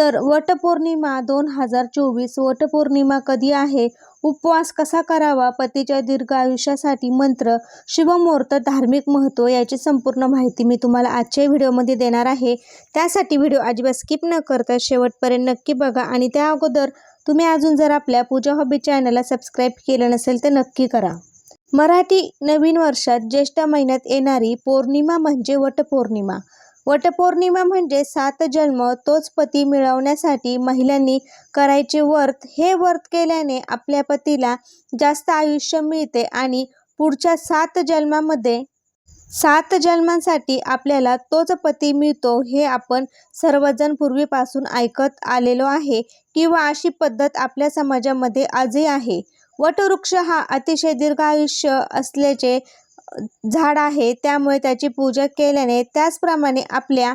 तर वटपौर्णिमा दोन हजार चोवीस वटपौर्णिमा कधी आहे? उपवास कसा करावा? पतीच्या दीर्घ आयुष्यासाठी मंत्र शिवमुहूर्त धार्मिक महत्त्व याची संपूर्ण माहिती मी तुम्हाला आजच्या व्हिडिओमध्ये देणार आहे. त्यासाठी व्हिडिओ अजिबात स्किप न करता शेवटपर्यंत नक्की बघा आणि त्या अगोदर तुम्ही अजून जर आपल्या पूजा हॉबी चॅनलला सबस्क्राईब केलं नसेल तर नक्की करा. मराठी नवीन वर्षात ज्येष्ठ महिन्यात येणारी पौर्णिमा म्हणजे वटपौर्णिमा. वटपौर्णिमा म्हणजे सात जन्म तोच पती मिळवण्यासाठी महिलांनी करायचे व्रत. हे व्रत केल्याने आपल्या पतीला जास्त आयुष्य मिळते आणि पुढच्या सात जन्मामध्ये सात जन्मांसाठी आपल्याला तोच पती मिळतो हे आपण सर्वजण पूर्वीपासून ऐकत आलेलो आहे किंवा अशी पद्धत आपल्या समाजामध्ये आजही आहे. वटवृक्ष हा अतिशय दीर्घ आयुष्य असल्याचे झाड आहे त्यामुळे त्याची पूजा केल्याने त्याचप्रमाणे आपल्या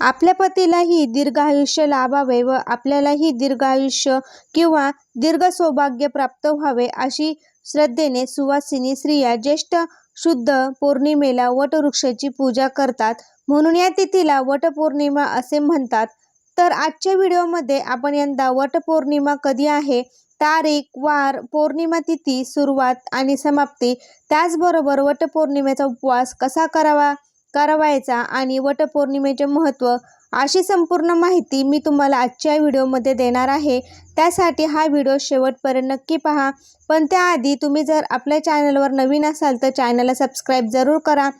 आपल्या पतीलाही दीर्घ आयुष्य लाभावे व आपल्यालाही दीर्घ आयुष्य किंवा दीर्घ सौभाग्य प्राप्त व्हावे अशी श्रद्धेने सुवासिनी स्त्रिया ज्येष्ठ शुद्ध पौर्णिमेला वटवृक्षाची पूजा करतात. म्हणून या तिथीला वटपौर्णिमा असे म्हणतात. तर आजच्या व्हिडिओमध्ये आपण यंदा वटपौर्णिमा कधी आहे तारीख वार पौर्णिमा तिथी सुरुवात आणि समाप्ती. त्याचबरोबर वटपौर्णिमेचा उपवास कसा करावा? करावायचा आणि वटपौर्णिमेचे महत्त्व अशी संपूर्ण माहिती मी तुम्हाला आजच्या व्हिडिओमध्ये देणार आहे. त्यासाठी हा व्हिडिओ शेवटपर्यंत नक्की पहा. पण त्याआधी तुम्ही जर आपल्या चॅनलवर नवीन असाल तर चॅनलला सबस्क्राईब जरूर करा.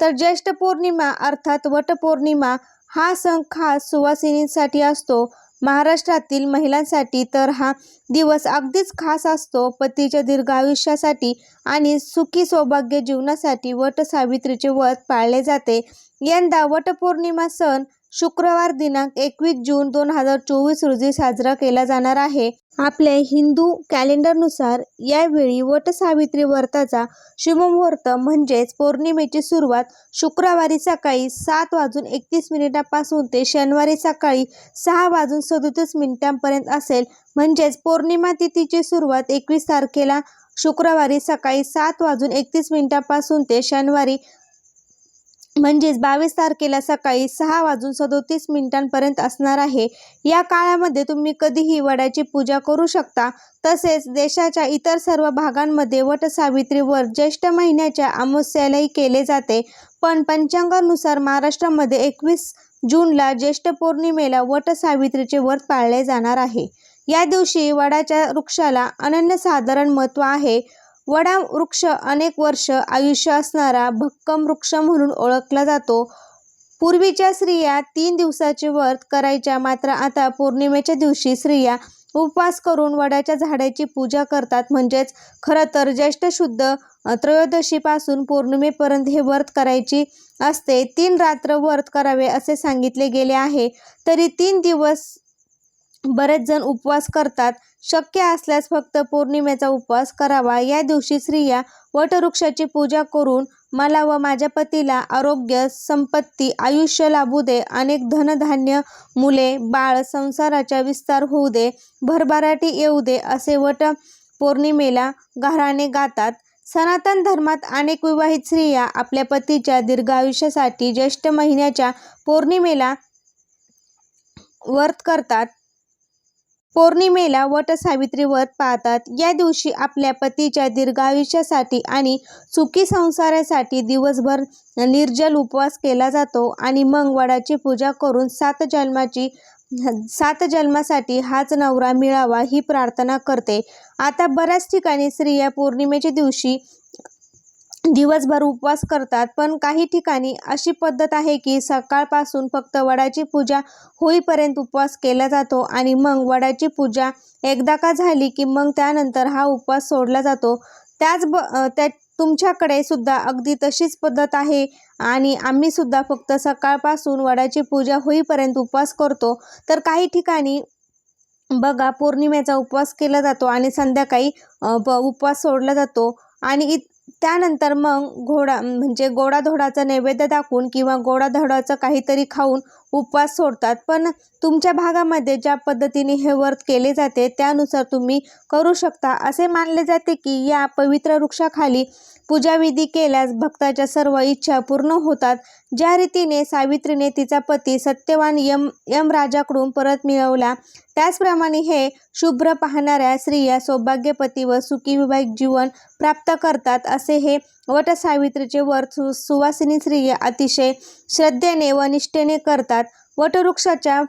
तर ज्येष्ठ पौर्णिमा अर्थात वटपौर्णिमा हा सण खास सुवासिनींसाठी असतो. महाराष्ट्रातील महिलांसाठी तर हा दिवस अगदीच खास असतो. पतीच्या दीर्घ आयुष्यासाठी आणि सुखी सौभाग्य जीवनासाठी वट सावित्रीचे व्रत पाळले जाते. यंदा वटपौर्णिमा सण शुक्रवार दिनांक एकवीस जून दोन हजार चोवीस रोजी साजरा केला जाणार आहे. आपल्या हिंदू कॅलेंडरनुसार यावेळी वटसावित्री व्रताचा शुभमुहूर्त म्हणजेच पौर्णिमेची सुरुवात शुक्रवारी सकाळी सात वाजून एकतीस मिनिटापासून ते शनिवारी सकाळी सहा वाजून सदोतीस मिनिटांपर्यंत असेल. म्हणजेच पौर्णिमा तिथीची सुरुवात एकवीस तारखेला शुक्रवारी सकाळी सात वाजून एकतीस मिनिटापासून ते शनिवारी म्हणजेच बावीस तारखेला सकाळी सहा वाजून सदोतीस मिनिटांपर्यंत असणार आहे. या काळामध्ये तुम्ही कधीही वडाची पूजा करू शकता. तसेच देशाच्या इतर सर्व भागांमध्ये वटसावित्री व्रत ज्येष्ठ महिन्याच्या अमावस्यालाही केले जाते. पण पंचांगानुसार महाराष्ट्रामध्ये एकवीस जूनला ज्येष्ठ पौर्णिमेला वटसावित्रीचे व्रत पाळले जाणार आहे. या दिवशी वडाच्या वृक्षाला अनन्यसाधारण महत्त्व आहे. वडा वृक्ष अनेक वर्ष आयुष्य असणारा भक्कम वृक्ष म्हणून ओळखला जातो. पूर्वीच्या स्त्रिया तीन दिवसाचे व्रत करायच्या मात्र आता पौर्णिमेच्या दिवशी स्त्रिया उपवास करून वडाच्या झाडाची पूजा करतात. म्हणजेच खरं तर ज्येष्ठ शुद्ध त्रयोदशीपासून पौर्णिमेपर्यंत हे व्रत करायची असते. तीन रात्र व्रत करावे असे सांगितले गेले आहे. तरी तीन दिवस बरेच जण उपवास करतात. शक्य असल्यास फक्त पौर्णिमेचा उपवास करावा. या दिवशी स्त्रिया वटवृक्षाची पूजा करून मला व माझ्या पतीला आरोग्य संपत्ती आयुष्य लाभू दे. अनेक धनधान्य मुले बाळ संसाराचा विस्तार होऊ दे. भरभराटी येऊ दे असे वट पौर्णिमेला घराने गातात. सनातन धर्मात अनेक विवाहित स्त्रिया आपल्या पतीच्या दीर्घायुष्यासाठी ज्येष्ठ महिन्याच्या पौर्णिमेला व्रत करतात. पौर्णिमेला वट सावित्री व्रत पाहतात या दिवशी आपल्या पतीच्या दीर्घायुष्यासाठी आणि सुखी संसारासाठी दिवसभर निर्जल उपवास केला जातो आणि मग वडाची पूजा करून सात जन्माची सात जन्मासाठी हाच नवरा मिळावा ही प्रार्थना करते. आता बऱ्याच ठिकाणी स्त्रिया पौर्णिमेच्या दिवशी दिवसभर उपवास करतात. पण काही ठिकाणी अशी पद्धत आहे की सकाळपासून फक्त वडाची पूजा होईपर्यंत उपवास केला जातो आणि मग वडाची पूजा एकदा का झाली की मग त्यानंतर हा उपवास सोडला जातो. त्याच ब त्या तुमच्याकडे सुद्धा अगदी तशीच पद्धत आहे आणि आम्ही सुद्धा फक्त सकाळपासून वडाची पूजा होईपर्यंत उपवास करतो. तर काही ठिकाणी बघा पौर्णिमेचा उपवास केला जातो आणि संध्याकाळी प- उपवास सोडला जातो. आणि इत त्यानंतर मग घोडा म्हणजे गोडाधोडाचा नैवेद्य दाखवून किंवा गोडाधोडाचं काहीतरी खाऊन उपवास सोडतात. पण तुमच्या भागामध्ये ज्या पद्धतीने हे व्रत केले जाते त्यानुसार तुम्ही करू शकता. असे मानले जाते की या पवित्र वृक्षाखाली पूजाविधी केल्यास भक्ताच्या सर्व इच्छा पूर्ण होतात. ज्या रीतीने सावित्रीने तिचा पती सत्यवान यम यमराजाकडून परत मिळवला त्याचप्रमाणे हे शुभ्र पाहणाऱ्या स्त्रिया सौभाग्यपती व सुखी विवाहिक जीवन प्राप्त करतात असे हे वट सावित्रीचे व्रत सु सुवासिनी स्त्रिया अतिशय श्रद्धेने व निष्ठेने करतात. वटवृक्षाच्या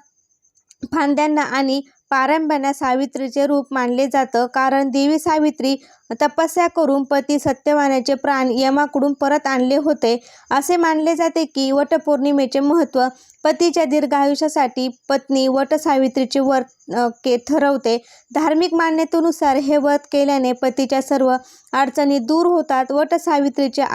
फांद्यांना आणि पारंब्यांना सावित्रीचे रूप मानले जातं. कारण देवी सावित्री तपस्या करून पती सत्यवानाचे प्राण यमाकडून परत आणले होते. असे मानले जाते की वटपौर्णिमेचे महत्त्व पतीच्या दीर्घायुष्यासाठी पत्नी वट सावित्रीचे व्रत के ठरवते. धार्मिक मान्यतेनुसार हे व्रत केल्याने पतीच्या सर्व अडचणी दूर होतात. वट सावित्रीच्या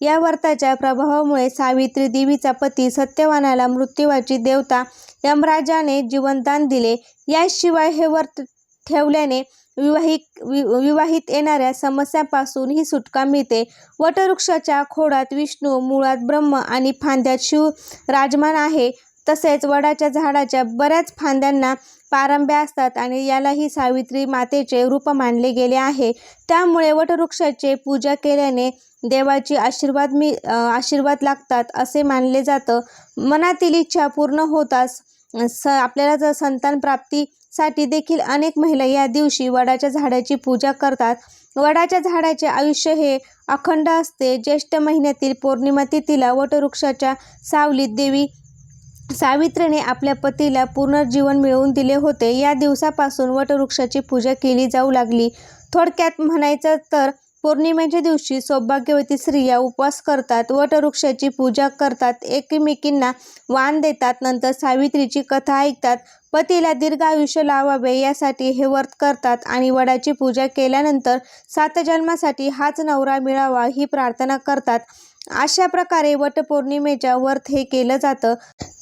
या व्रताच्या प्रभावामुळे सावित्री देवीचा पती सत्यवानाला मृत्यूवाची देवता यमराजाने जीवनदान दिले. याशिवाय हे व्रत ठेवल्याने विवाहिक वि विवाहित येणाऱ्या समस्यांपासून ही सुटका मिळते. वटवृक्षाच्या खोडात विष्णू मुळात ब्रह्म आणि फांद्यात शिव राजमान आहे. तसेच वडाच्या झाडाच्या बऱ्याच फांद्यांना पारंब्या असतात आणि यालाही सावित्री मातेचे रूप मानले गेले आहे. त्यामुळे वटवृक्षाचे पूजा केल्याने देवाची आशीर्वाद मी आशीर्वाद लागतात असे मानले जातं. मनातील इच्छा पूर्ण होताच स आपल्याला जर संतान प्राप्तीसाठी देखील अनेक महिला या दिवशी वडाच्या झाडाची पूजा करतात. वडाच्या झाडाचे आयुष्य हे अखंड असते. ज्येष्ठ महिन्यातील पौर्णिमा तिथीला वटवृक्षाच्या सावलीत देवी सावित्रीने आपल्या पतीला पुनर्जीवन मिळवून दिले होते. या दिवसापासून वटवृक्षाची पूजा केली जाऊ लागली. थोडक्यात म्हणायचं तर पौर्णिमेच्या दिवशी सौभाग्यवती स्त्रिया उपवास करतात वटवृक्षाची पूजा करतात एकमेकींना वाण देतात नंतर सावित्रीची कथा ऐकतात पतीला दीर्घ आयुष्य लावावे यासाठी हे व्रत करतात आणि वडाची पूजा केल्यानंतर सात जन्मासाठी हाच नवरा मिळावा ही प्रार्थना करतात. अशा प्रकारे वटपौर्णिमेच्या व्रत हे केलं जातं.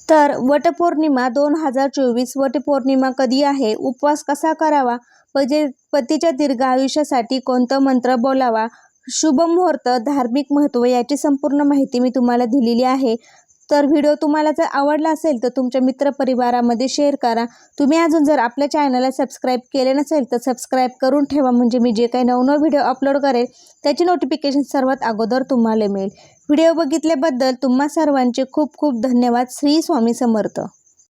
तर वटपौर्णिमा दोन हजार चोवीस वटपौर्णिमा कधी आहे? उपवास कसा करावा? पजे पतीच्या दीर्घ आयुष्यासाठी कोणतं मंत्र बोलावा? शुभ मुहूर्त धार्मिक महत्त्व याची संपूर्ण माहिती मी तुम्हाला दिलेली आहे. तर व्हिडिओ तुम्हाला जर आवडला असेल तर तुमच्या मित्रपरिवारामध्ये शेअर करा. तुम्ही अजून जर आपल्या चॅनलला सबस्क्राईब केले नसेल तर सबस्क्राईब करून ठेवा. म्हणजे मी जे काही नवनव व्हिडिओ अपलोड करेल त्याची नोटिफिकेशन सर्वात अगोदर तुम्हाला मिळेल. व्हिडिओ बघितल्याबद्दल तुम्हा सर्वांचे खूप खूप धन्यवाद. श्री स्वामी समर्थ.